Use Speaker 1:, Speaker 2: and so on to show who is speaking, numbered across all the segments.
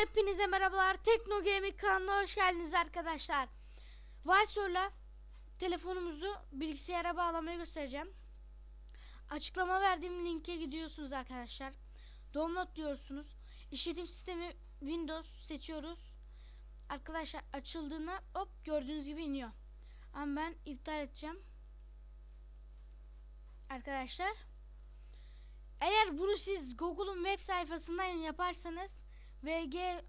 Speaker 1: Hepinize merhabalar. Tekno Gaming kanalına hoş geldiniz arkadaşlar. Viceor'la telefonumuzu bilgisayara bağlamayı göstereceğim. Açıklama verdiğim linke gidiyorsunuz arkadaşlar. Download diyorsunuz. İşletim sistemi Windows seçiyoruz. Arkadaşlar açıldığında hop gördüğünüz gibi iniyor. Ama ben iptal edeceğim. Arkadaşlar. Eğer bunu siz Google'un web sayfasından yaparsanız VGL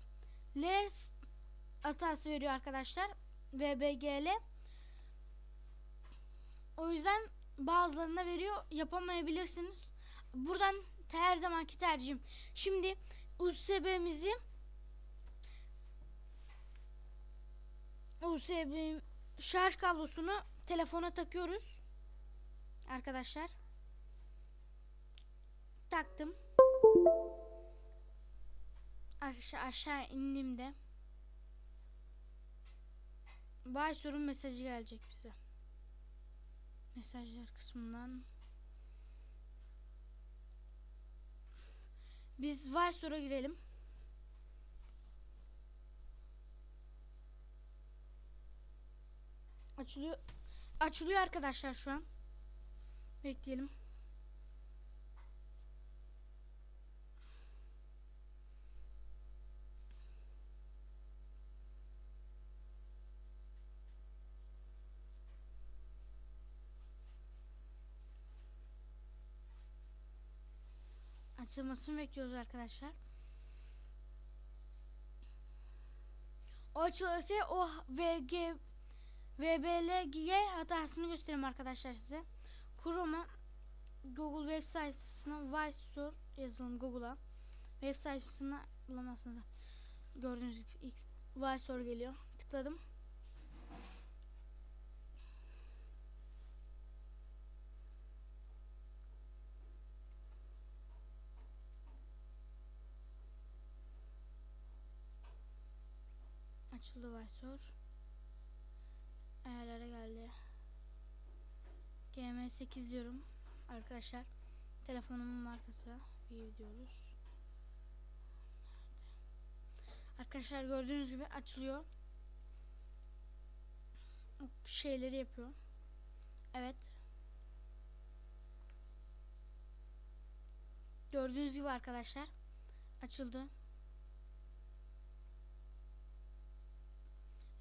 Speaker 1: hatası veriyor arkadaşlar. VBGL. O yüzden bazılarına veriyor. Yapamayabilirsiniz. Buradan her zamanki tercihim. Şimdi USB'mizi USB şarj kablosunu telefona takıyoruz. Arkadaşlar. Taktım. Aşağı, aşağı indiğimde Vay sorun mesajı gelecek bize. Mesajlar kısmından Biz sonra girelim. Açılıyor. Açılıyor arkadaşlar şu an. Bekleyelim. Açılmasını bekliyoruz arkadaşlar. O açılırsa o VG VBLG hatasını göstereyim arkadaşlar size. Chrome'a Google web sayfasına Vice Store yazalım Google'a. Web sayfasına bulamazsınız. Gördüğünüz gibi Vice Store geliyor. Tıkladım. Açıldı Viceor. Ayarlara geldi. GM8 diyorum arkadaşlar. Telefonumun markası iyi diyoruz. Arkadaşlar gördüğünüz gibi açılıyor. Şeyleri yapıyor. Evet. Gördüğünüz gibi arkadaşlar açıldı.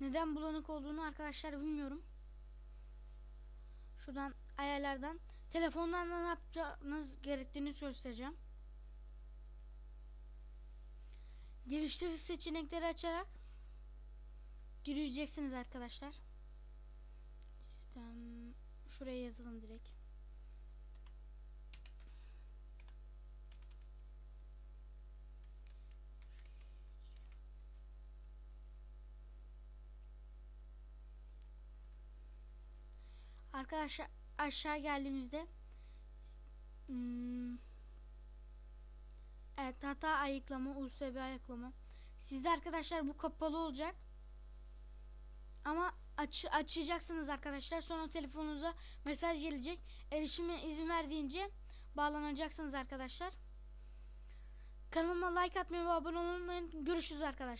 Speaker 1: Neden bulanık olduğunu arkadaşlar bilmiyorum. Şuradan ayarlardan telefondan da ne yapacağınız gerektiğini göstereceğim. Geliştirici seçenekleri açarak gireceksiniz arkadaşlar. Sistem şuraya yazalım direkt. Arkadaşlar aşağı geldiğimizde hmm, Evet hata ayıklama, USB ayıklama. Sizde arkadaşlar bu kapalı olacak. Ama aç, açacaksınız arkadaşlar. Sonra telefonunuza mesaj gelecek. Erişime izin verdiğince bağlanacaksınız arkadaşlar. Kanalıma like atmayı ve abone olmayı. Görüşürüz arkadaşlar.